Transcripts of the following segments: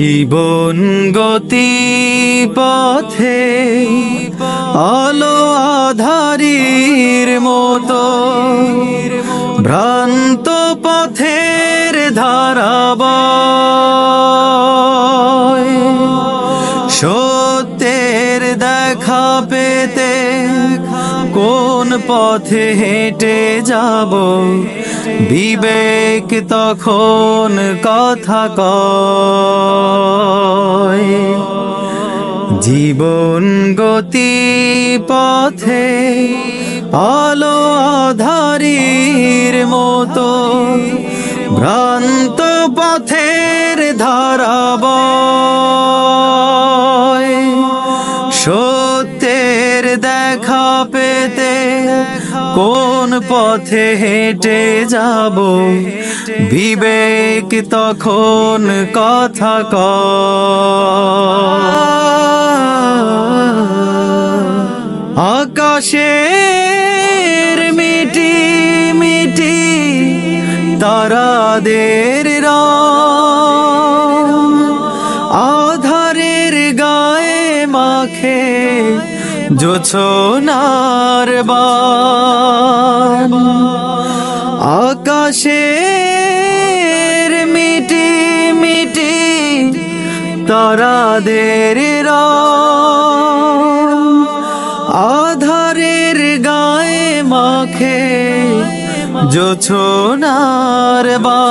জীবন গতি পথে আলো আধারির মতো। ভ্রান্ত পথের ধারাব কোন পথে হেঁটে যাব? বিবেক তখন কথা কয়। জীবন গতি পথে আলো আধারির মতো, ভ্রান্ত পথের ধারাব দেখা পেতে কোন পথে হেঁটে যাব? বিবেক তখন কথা কয়। আকাশের মিটি মিটি তারাদের রং জোছনার আকাশের মিটি মিটি তারাদের আধারের গায়ে মাখে জোছনার বার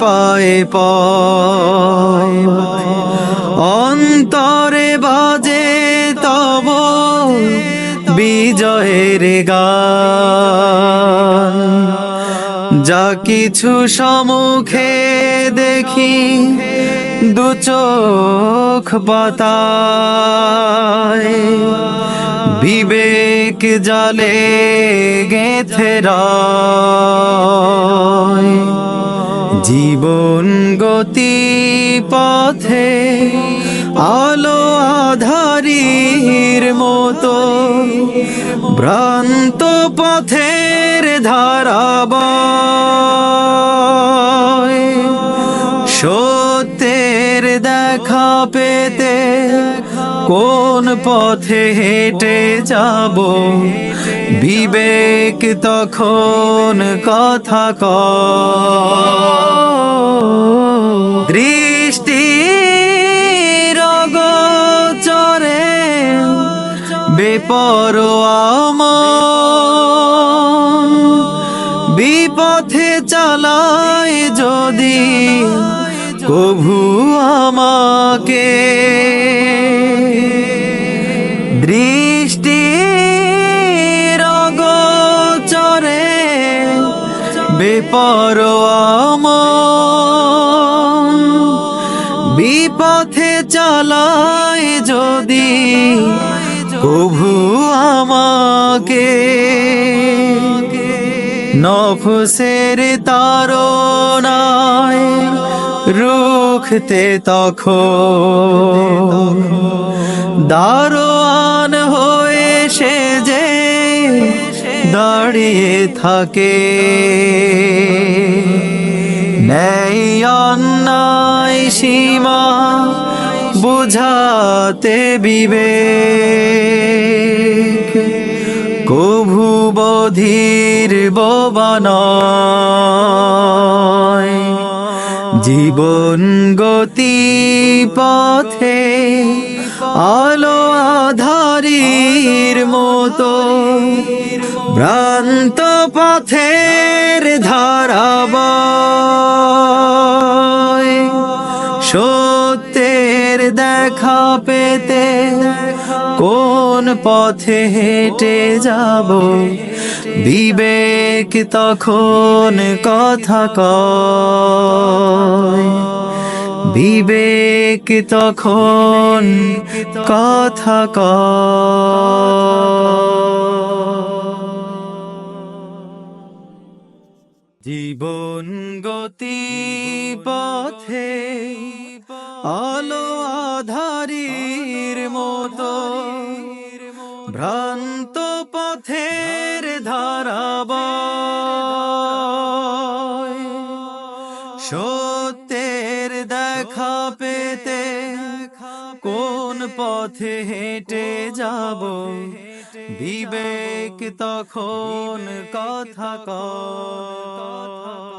পায় পয় অন্তরে বাজে তব বিজয়ের গান। যা কিছু সমুখে দেখি দু চোখ বিবেক জলে গেথে রয়। জীবন গতি পথে আলো আধারির মতো ভ্রান্ত পথের ধারাব কোন পথে হেঁটে যাব? বিবেক তখন কথা কয়। দৃষ্টি রগচরে বেপরোয়াম বিপথে চালায় যদি, কভু আমাকে দৃষ্টি রগচরে বেপরোয়াম বিপথে চালায় যদি কভু আমাকে নফসের তারনায় রুখতে তখন দারোয়ান হয়ে সে যে দাঁড়িয়ে থাকে। নেই অন্যায় সীমা বুঝাতে বিবেক, কভু বধির জীবন গতি পথে আলো আধারির মতো, ভ্রান্ত পথের ধারাবয় সত্যের দেখা পেতে কোন পথে হেঁটে যাব? বিবেক তখন কথা কয়। বিবেক তখন কথা কয়। জীবন গতি পথে আলো আধারীর মতো ভ্রান্ত পথের ধারাব সত্যের দেখা পেতে কোন পথে হেঁটে যাব? বিবেক তখন কথা কয়।